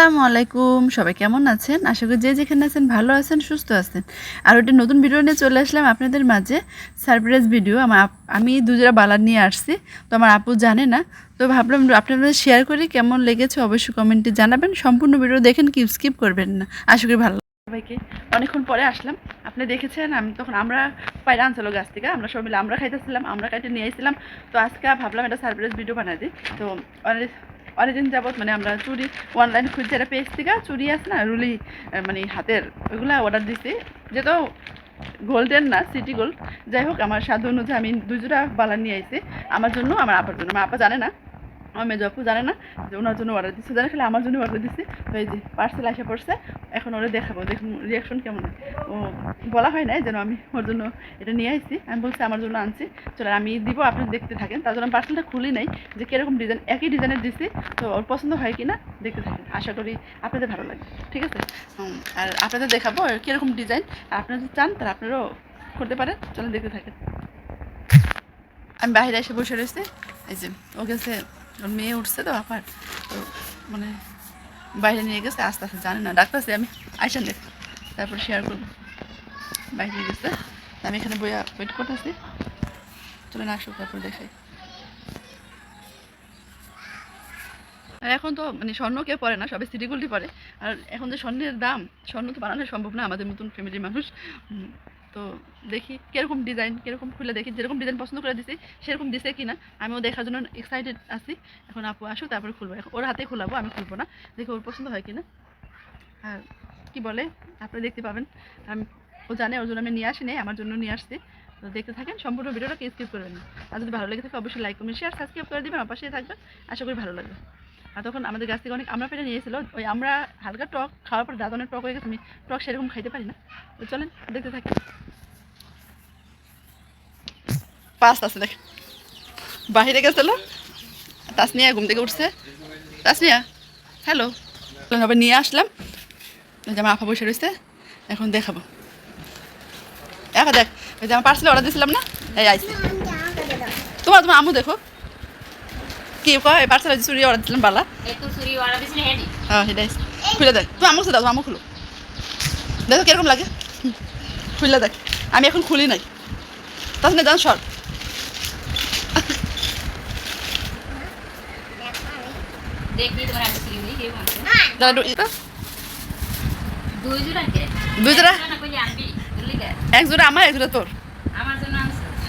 আসসালামু আলাইকুম। সবাই কেমন আছেন? আশা করি যে যেখানে আছেন ভালো আছেন, সুস্থ আছেন। আর ওটা নতুন ভিডিও নিয়ে চলে আসলাম আপনাদের মাঝে। Surprise video. আমার আমি দুজোড়া বালার নিয়ে আসছি, তো আমার আপু জানে না। তো ভাবলাম আপনাদের শেয়ার করি, কেমন লেগেছে অবশ্যই কমেন্টে জানাবেন। সম্পূর্ণ ভিডিও দেখেন কি স্কিপ করবেন না। আশা করি ভালো সবাইকে অনেকক্ষণ পরে আসলাম। আপনি দেখেছেন, আমি তখন আমরা পায়রা আনছিল গাছ থেকে। আমরা সবাই মিলে আমরা খাইতেছিলাম, আমরা খাইতে নিয়ে এসেছিলাম তো আজকে ভাবলাম এটা সারপ্রাইজ ভিডিও বানাই দিই। তো অনেক অনেকদিন যাবৎ মানে আমরা চুরি অনলাইন খুঁজছে একটা পেজ থেকে চুরি আছে না, রুলি মানে হাতের ওইগুলো অর্ডার দিছি। যেটা গোল্ডেন না সিটি গোল্ড যাই হোক, আমার স্বাদ অনুযায়ী আমি দুজোড়া বালা নিয়ে আইছি। আমার জন্য, আমার আপার জন্য। আমার আপা জানে না। আমার মেজো আপু জানে না যে ওনার জন্য অর্ডার দিচ্ছে জানে খালি আমার জন্য অর্ডার দিচ্ছে তো এই যে পার্সেল আসা পড়ছে এখন ওরা দেখাবো দেখুন রিয়াকশন কেমন হয়। ও বলা হয় না যেন আমি ওর জন্য এটা নিয়ে আসছি আমি বলছি আমার জন্য আনছি। চলো আমি দিব আপনি দেখতে থাকেন। তার জন্য আমি পার্সেলটা খুলি নাই যে কীরকম ডিজাইন একই ডিজাইনের দিছি। তো ওর পছন্দ হয় কি না দেখতে থাকেন। আশা করি আপনাদের ভালো লাগে। ঠিক আছে? আর আপনাদের দেখাবো কীরকম ডিজাইন আর আপনারা যদি চান তাহলে আপনারাও করতে পারেন। চলুন দেখতে থাকেন। আমি বাইরে এসে বসে রয়েছি। এই যে ও গেছে মেয়ে উঠছে তো আপার তো মানে বাইরে নিয়ে গেছে, আস্তে আস্তে জানে না। ডাক্তারছে আমি আইসা দেখ। তারপর শেয়ার করব। বাইরে গেছে। আমি এখানে বইয়া ওয়েট করতেছি। চলে না আসুক তারপর দেখাই। আর এখন তো মানে স্বর্ণ কেউ পরে না সবাই সিটি গোল্ডই পরে। আর এখন যে স্বর্ণের দাম, স্বর্ণ তো বানানো সম্ভব না, আমাদের মতন ফ্যামিলির মানুষ। তো দেখি কীরকম ডিজাইন কীরকম খুলে দেখি, যেরকম ডিজাইন পছন্দ করে দিছি, সেরকম দিছে কি না আমিও দেখার জন্য এক্সাইটেড আছি। এখন আপু আসুক, তারপরে খুলবো। এখন ওর হাতে খোলাবো, আমি খুলবো না। দেখি ওর পছন্দ হয় কি না আর কি বলে, আপনি দেখতে পাবেন। আমি ও জানে, ওর জন্য আমি নিয়ে আসি আমার জন্য নিয়ে আসছি। তো দেখতে থাকেন, সম্পূর্ণ ভিডিওটাকে স্কিপ করবেন না। আর যদি ভালো লেগে থাকে, অবশ্যই লাইক কমেন্ট শেয়ার সাবস্ক্রাইব করে দেবেন, আমার পাশে থাকবেন। আশা করি ভালো লাগবে। আর তখন আমাদের গাছ থেকে অনেক আমরা পেটে নিয়েছিল। ওই আমরা হালকা টক খাওয়ার পর দাঁত অনেক টক হয়ে গেছে, আমি টক সেরকম খাইতে পারি না। তো চলেন, দেখতে থাকি। পাঁচ আছে দেখ বাহিরে গেছিল তাসনিয়া ঘুম থেকে উঠছে। তাসনিয়া, হ্যালো। আবার নিয়ে আসলাম। আমার আফা বসে রয়েছে, এখন দেখাবো। দেখা দেখ ওই যে আমার পার্সেল অর্ডার দিয়েছিলাম না? এই আইসি তোমার তোমার আমু দেখো। কি কয়? পার্সেল চুরি অর্ডার দিলাম বালা হ্যাঁ সেটাই খুলে দেখ। তুমি আমুক দাও আমু খুলো। দেখো কীরকম লাগে। খুলে দেখ। আমি এখন খুলি নাই। তাহলে জান সর এক জোড়া আমার এক জোড়া তোর আমার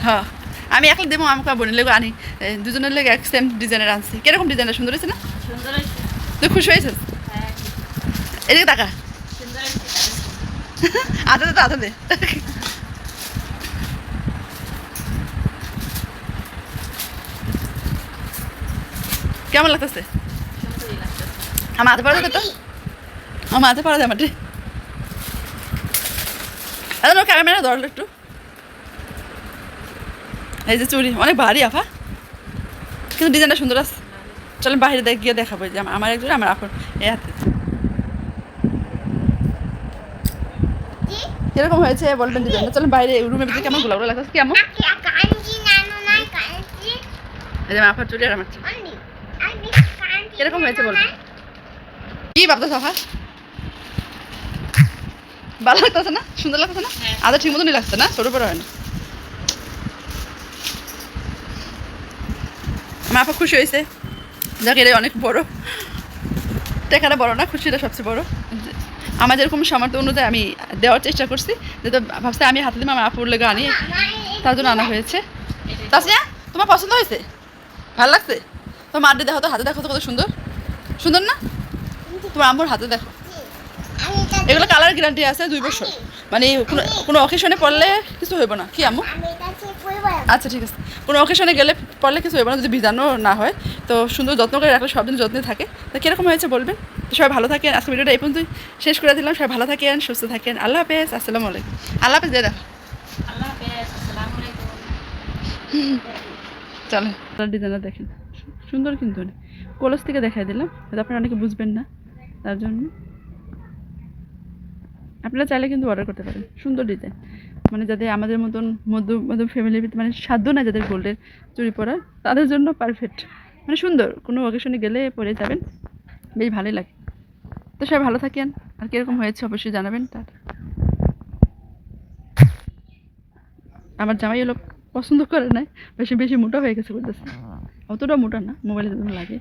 হ্যাঁ আমি একলা দেবো আমাকে বোনের লেগে আনি। দুজনের লেগে এক সেম ডিজাইনের আনছি। কীরকম ডিজাইনের সুন্দর হয়েছে না? তুই খুশি হয়েছিস? হ্যাঁ এদিকে টাকা আধা দে তো আধা দে। কেমন লাগতেছে? আমার হাতে পাড়া তো। আমার হাতে পাড়া দে আমার ক্যামেরা ধরলো একটু। এই যে চুড়ি অনেক ভারী আফা কিন্তু ডিজাইনটা সুন্দর আছে। চলেন বাইরে দেখ গিয়ে দেখাবো যে আমার- একজন আমার আপন। এই হাতে। কীরকম হয়েছে বলবেন ডিজাইনটা চলেন বাইরে রুমের ভিতরে কেমন গোলাগুলো লাগতেছে কেমন? এই যে আমার আপার চুড়ি আর আমার কীরকম হয়েছে বলবেন কি ভাবতো সাফা ভালো লাগতেছে না? সুন্দর লাগতেছে না? হ্যাঁ। আদা ঠিক মতনই লাগছে না? ছোট বড় হয় না। আমার আপা খুশি হয়েছে। যাক এটা অনেক বড়। টেকাটা বড় না খুশিটা সবচেয়ে বড়। আমার যেরকম সামর্থ্য অনুযায়ী আমি দেওয়ার চেষ্টা করছি। যেহেতু ভাবছি আমি হাতে দিলাম আমার আপুর লেগে আনি তার জন্য আনা হয়েছে। তাসনিয়া তোমার পছন্দ হয়েছে? ভালো লাগছে? তোমার মাটি দেখো তো হাতে দেখো তো কত সুন্দর। সুন্দর না? তোমার আম্মুর হাতে দেখো। এগুলো কালার গ্যারান্টি আছে দুই বছর। মানে কোনো কোনো অকেশনে পড়লে কিছু হইব না। কি আম্মু? আচ্ছা ঠিক আছে। কোনো অকেশনে গেলে পড়লে কিছু হবে না যদি ভিজানো না হয়। তো সুন্দর যত্ন করে রাখলে সব দিন যত্নে থাকে। তো কীরকম হয়েছে বলবেন? তো সবাই ভালো থাকেন। আজকে ভিডিওটা এই পর্যন্তই শেষ করে দিলাম। সবাই ভালো থাকেন সুস্থ থাকেন। আল্লাহ হাফেজ। আসসালামু আলাইকুম। আল্লাহ হাফেজ দিয়ে দেখো আল্লাহ হাফেজ। আসসালামু আলাইকুম। চলেন। ডিজাইনটা দেখেন। সুন্দর কিন্তু কলস থেকে দেখাই দিলাম। আপনারা অনেকে বুঝবেন না। তার জন্য। আপনারা চাইলে কিন্তু অর্ডার করতে পারেন। সুন্দর ডিজাইন। মানে যাদের আমাদের মতন মধ্য মধ্য ফ্যামিলির ভিতরে মানে সাধ্য না যাদের গোল্ডের চুরি পরা তাদের জন্য পারফেক্ট মানে সুন্দর কোনো অকেশনে গেলে পরে যাবেন বেশ ভালোই লাগে। তো সবাই ভালো থাকেন আর কীরকম হয়েছে অবশ্যই জানাবেন তার। আমার জামাই হলো পছন্দ করে নাই বেশি বেশি মোটা হয়ে গেছে বলতেছে। অতটা মোটা না মোবাইলে যেন লাগে।